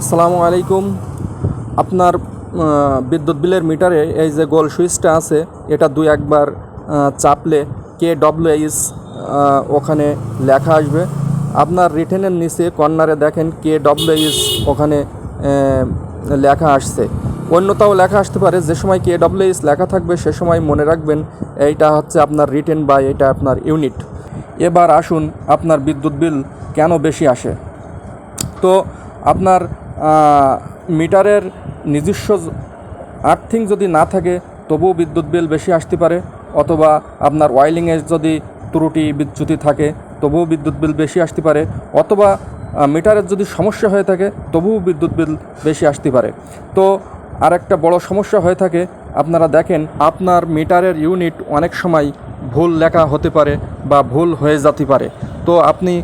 আসসালামু আলাইকুম। আপনার বিদ্যুৎ বিলের মিটারে এই যে গোল সুইচটা আছে, এটা দুই একবার চাপলে কে ডব্লিউএইচ ওখানে লেখা আসবে। আপনার রিটেনের নিচে কর্নারে দেখেন কে ডব্লিউএইচ ওখানে লেখা আসছে। অন্যতাও লেখা আসতে পারে, যে সময় কে ডব্লিউএইচ লেখা থাকবে, সে সময় মনে রাখবেন এইটা হচ্ছে আপনার রিটেন বা এটা আপনার ইউনিট। এবার আসুন, আপনার বিদ্যুৎ বিল কেন বেশি আসে? তো আপনার মিটারের নিজস্ব আর্থিং যদি না থাকে, তবুও বিদ্যুৎ বিল বেশি আসতে পারে, অথবা আপনার ওয়াইলিংয়ের যদি ত্রুটি, বিচ্যুতি থাকে, তবুও বিদ্যুৎ বিল বেশি আসতে পারে, অথবা মিটারের যদি সমস্যা হয়ে থাকে, তবুও বিদ্যুৎ বিল বেশি আসতে পারে। তো আরেকটা বড় সমস্যা হয়ে থাকে, আপনারা দেখেন, আপনার মিটারের ইউনিট অনেক সময় ভুল লেখা হতে পারে বা ভুল হয়ে যেতে পারে। তো আপনি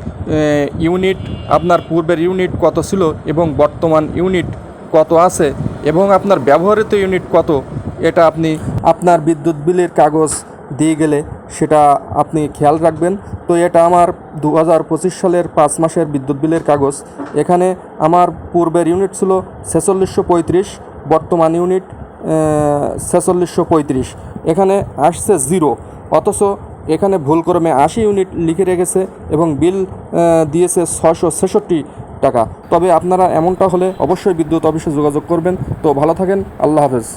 ইউনিট আপনার পূর্বের ইউনিট কত ছিল এবং বর্তমান ইউনিট কত আছে এবং আপনার ব্যবহৃত ইউনিট কত, এটা আপনি আপনার বিদ্যুৎ বিলের কাগজ দিয়ে গেলে সেটা আপনি খেয়াল রাখবেন। তো এটা আমার দু হাজার পঁচিশ সালের পাঁচ মাসের বিদ্যুৎ বিলের কাগজ। এখানে আমার পূর্বের ইউনিট ছিল ছেচল্লিশশো পঁয়ত্রিশ, বর্তমান ইউনিট ছেচল্লিশশো পঁয়ত্রিশ। এখানে আসছে জিরো অথচ এখানে ভুলক্রমে আশি ইউনিট লিখে রেখেছে এবং বিল দিয়েছে ছশো ছেষট্টি টাকা। তবে আপনারা এমনটা হলে অবশ্যই বিদ্যুৎ অফিসে যোগাযোগ করবেন। তো ভালো থাকেন, আল্লাহ হাফেজ।